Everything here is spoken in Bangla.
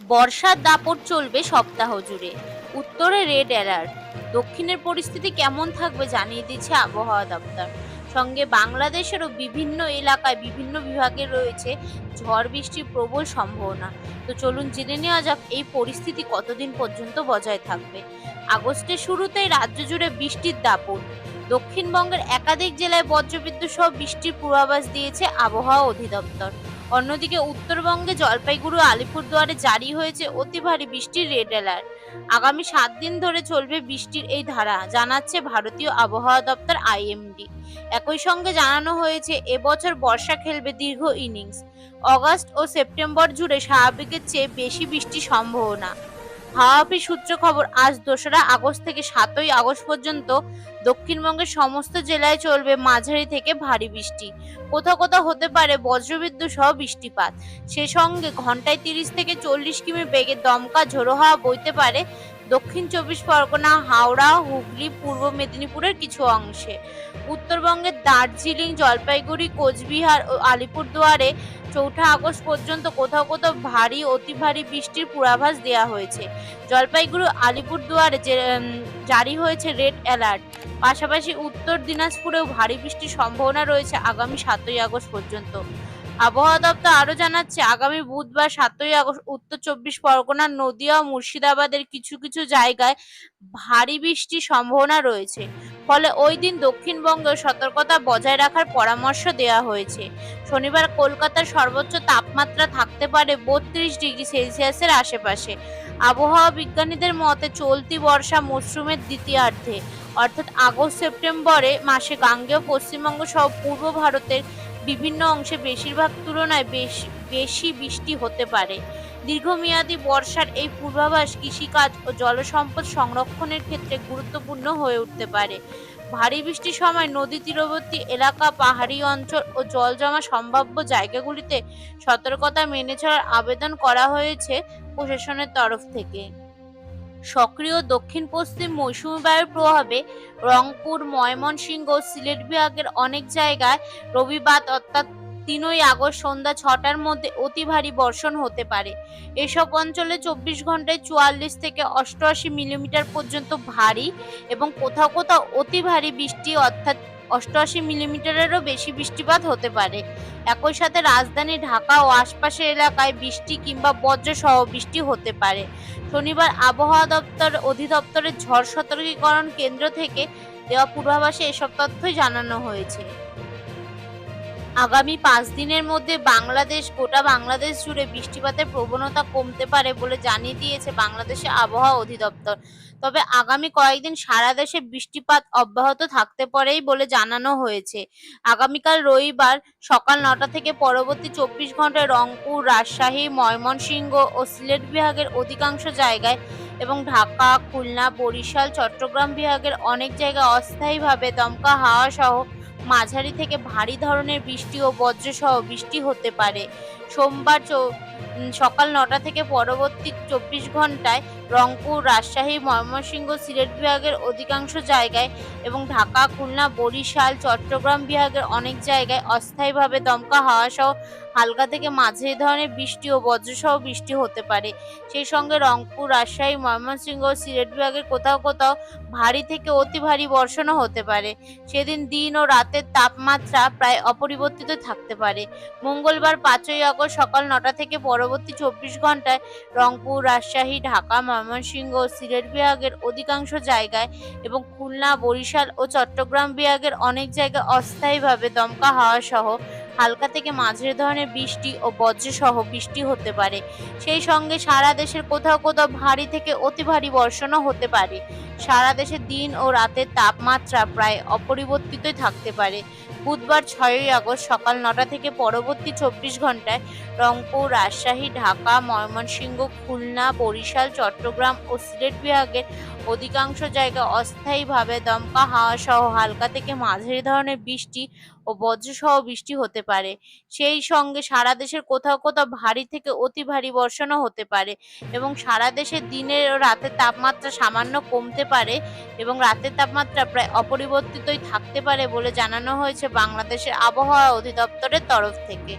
বর্ষার দাপট চলবে সপ্তাহ জুড়ে। উত্তরে রেড অ্যালার্ট। দক্ষিণের পরিস্থিতি কেমন থাকবে জানিয়ে দিচ্ছে আবহাওয়া দপ্তর। সঙ্গে বাংলাদেশেরও বিভিন্ন এলাকায় বিভিন্ন বিভাগে রয়েছে ঝড় বৃষ্টির প্রবল সম্ভাবনা। তো চলুন জেনে নেওয়া যাক এই পরিস্থিতি কতদিন পর্যন্ত বজায় থাকবে। আগস্টের শুরুতেই রাজ্য জুড়ে বৃষ্টির দাপট। দক্ষিণবঙ্গের একাধিক জেলায় বজ্রবিদ্যুৎ সহ বৃষ্টির পূর্বাভাস দিয়েছে আবহাওয়া অধিদপ্তর। অন্যদিকে উত্তরবঙ্গে জলপাইগুড়ি আলিপুরদুয়ারে জারি হয়েছে অতি ভারী বৃষ্টির রেড অ্যালার্ট। আগামী সাত দিন ধরে চলবে বৃষ্টির এই ধারা, জানাচ্ছে ভারতীয় আবহাওয়া দপ্তর আইএমডি। একই সঙ্গে জানানো হয়েছে, এবছর বর্ষা খেলবে দীর্ঘ ইনিংস। অগস্ট ও সেপ্টেম্বর জুড়ে স্বাভাবিকের চেয়ে বেশি বৃষ্টির সম্ভাবনা। হাওয়া অফিস সূত্র খবর, আজ দোসরা আগস্ট থেকে সাতই আগস্ট পর্যন্ত দক্ষিণবঙ্গের সমস্ত জেলায় চলবে মাঝারি থেকে ভারী বৃষ্টি। কোথাও কোথাও হতে পারে বজ্রবিদ্যুৎ সহ বৃষ্টিপাত। সে সঙ্গে ঘন্টায় তিরিশ থেকে চল্লিশ কিমি বেগে দমকা ঝোড়ো হাওয়া বইতে পারে দক্ষিণ চব্বিশ পরগনা, হাওড়া, হুগলি, পূর্ব মেদিনীপুরের কিছু অংশে। উত্তরবঙ্গের দার্জিলিং, জলপাইগুড়ি, কোচবিহার ও আলিপুরদুয়ারে চৌঠা আগস্ট পর্যন্ত কোথাও কোথাও ভারী, অতি ভারী বৃষ্টির পূর্বাভাস দেওয়া হয়েছে। জলপাইগুড়ি, আলিপুরদুয়ারে যে জারি হয়েছে রেড অ্যালার্ট। পাশাপাশি উত্তর দিনাজপুরেও ভারী বৃষ্টির সম্ভাবনা রয়েছে আগামী সাতই আগস্ট পর্যন্ত। আবহাওয়া দপ্তর আরও জানাচ্ছে, আগামী বুধবার সাতই আগস্ট উত্তর চব্বিশ পরগনা, নদিয়া মুর্শিদাবাদের কিছু কিছু জায়গায় ভারী বৃষ্টির সম্ভাবনা রয়েছে। ফলে ওই দিন দক্ষিণবঙ্গে সতর্কতা বজায় রাখার পরামর্শ দেওয়া হয়েছে। শনিবার কলকাতার সর্বোচ্চ তাপমাত্রা থাকতে পারে বত্রিশ ডিগ্রি সেলসিয়াসের আশেপাশে। আবহাওয়া বিজ্ঞানীদের মতে চলতি বর্ষা মরশুমের দ্বিতীয়ার্ধে, অর্থাৎ আগস্ট সেপ্টেম্বরে মাসে গাঙ্গেয় পশ্চিমবঙ্গ সহ পূর্ব ভারতের বিভিন্ন অংশে বেশিরভাগ তুলনায় বেশ, বেশি বৃষ্টি হতে পারে। দীর্ঘমেয়াদী বর্ষার এই পূর্বাভাস কৃষিকাজ ও জলসম্পদ সংরক্ষণের ক্ষেত্রে গুরুত্বপূর্ণ হয়ে উঠতে পারে। ভারী বৃষ্টির সময় নদী তীরবর্তী এলাকা, পাহাড়ি অঞ্চল ও জল জমা সম্ভাব্য জায়গাগুলিতে সতর্কতা মেনে চলার আবেদন করা হয়েছে প্রশাসনের তরফ থেকে। সক্রিয় দক্ষিণ পশ্চিম মৌসুমি বায়ুর প্রভাবে রংপুর, ময়মনসিংহ সিলেট বিভাগের অনেক জায়গায় রবিবার অর্থাৎ তিনই আগস্ট সন্ধ্যা ছটার মধ্যে অতি ভারী বর্ষণ হতে পারে। এসব অঞ্চলে চব্বিশ ঘন্টায় চুয়াল্লিশ থেকে অষ্টআশি মিলিমিটার পর্যন্ত ভারী এবং কোথাও কোথাও অতি ভারী বৃষ্টি অর্থাৎ অষ্টআশি মিলিমিটারেরও বেশি বৃষ্টিপাত হতে পারে। একই সাথে রাজধানী ঢাকা ও আশপাশের এলাকায় বৃষ্টি কিংবা বজ্রসহ বৃষ্টি হতে পারে। শনিবার আবহাওয়া দপ্তর অধিদপ্তরের ঝড় সতর্কীকরণ কেন্দ্র থেকে দেওয়া পূর্বাভাসে এসব তথ্যই জানানো হয়েছে। আগামী পাঁচ দিনের মধ্যে বাংলাদেশ, গোটা বাংলাদেশ জুড়ে বৃষ্টিপাতের প্রবণতা কমতে পারে বলে জানিয়ে দিয়েছে বাংলাদেশের আবহাওয়া অধিদপ্তর। তবে আগামী কয়েকদিন সারা দেশে বৃষ্টিপাত অব্যাহত থাকতে পারেই বলে জানানো হয়েছে। আগামীকাল রবিবার সকাল নটা থেকে পরবর্তী চব্বিশ ঘন্টায় রংপুর, রাজশাহী, ময়মনসিংহ ও সিলেট বিভাগের অধিকাংশ জায়গায় এবং ঢাকা, খুলনা, বরিশাল, চট্টগ্রাম বিভাগের অনেক জায়গায় অস্থায়ীভাবে দমকা হাওয়া সহ মাঝারি থেকে ভারী ধরনের বৃষ্টি ও বজ্রসহ বৃষ্টি হতে পারে। সোমবার সকাল নটা থেকে পরবর্তী চব্বিশ ঘন্টায় রংপুর, রাজশাহী, ময়মনসিংহ, সিলেট বিভাগের অধিকাংশ জায়গায় এবং ঢাকা, খুলনা, বরিশাল, চট্টগ্রাম বিভাগের অনেক জায়গায় অস্থায়ীভাবে দমকা হাওয়া সহ হালকা থেকে মাঝারি ধরনের বৃষ্টি ও বজ্রসহ বৃষ্টি হতে পারে। সেই সঙ্গে রংপুর, রাজশাহী, ময়মনসিংহ ও সিলেট বিভাগের কোথাও কোথাও ভারী থেকে অতি ভারী বর্ষণও হতে পারে। সেদিন দিন ও রাতের তাপমাত্রা প্রায় অপরিবর্তিত থাকতে পারে। মঙ্গলবার পাঁচই আগস্ট সকাল নটা থেকে পরবর্তী চব্বিশ ঘন্টায় রংপুর, রাজশাহী, ঢাকা, ময়মনসিংহ ও সিলেট বিভাগের অধিকাংশ জায়গায় এবং খুলনা, বরিশাল ও চট্টগ্রাম বিভাগের অনেক জায়গায় অস্থায়ীভাবে দমকা হাওয়া সহ হালকা থেকে মাঝারি ধরনের বৃষ্টি ও বজ্রসহ বৃষ্টি হতে পারে। সেই সঙ্গে সারা দেশের কোথাও কোথাও ভারী থেকে অতি ভারী বর্ষণও হতে পারে। সারা দেশে দিন ও রাতের তাপমাত্রা প্রায় অপরিবর্তিতই থাকতে পারে। বুধবার ছয়ই আগস্ট সকাল নটা থেকে পরবর্তী চব্বিশ ঘন্টায় রংপুর, রাজশাহী, ঢাকা, ময়মনসিংহ, খুলনা, বরিশাল, চট্টগ্রাম ও সিলেট বিভাগের অধিকাংশ জায়গায় অস্থায়ীভাবে দমকা হাওয়া সহ হালকা থেকে মাঝারি ধরনের বৃষ্টি ও বজ্রসহ বৃষ্টি হতে পারে। সেই সঙ্গে সারা দেশের কোথাও কোথাও ভারী থেকে অতি ভারী বর্ষণও হতে পারে এবং সারা দেশে দিনের ও রাতের তাপমাত্রা সামান্য কমতে পারে এবং রাতের তাপমাত্রা প্রায় অপরিবর্তিতই থাকতে পারে বলে জানানো হয়েছে বাংলাদেশের আবহাওয়া অধিদপ্তরের তরফ থেকে।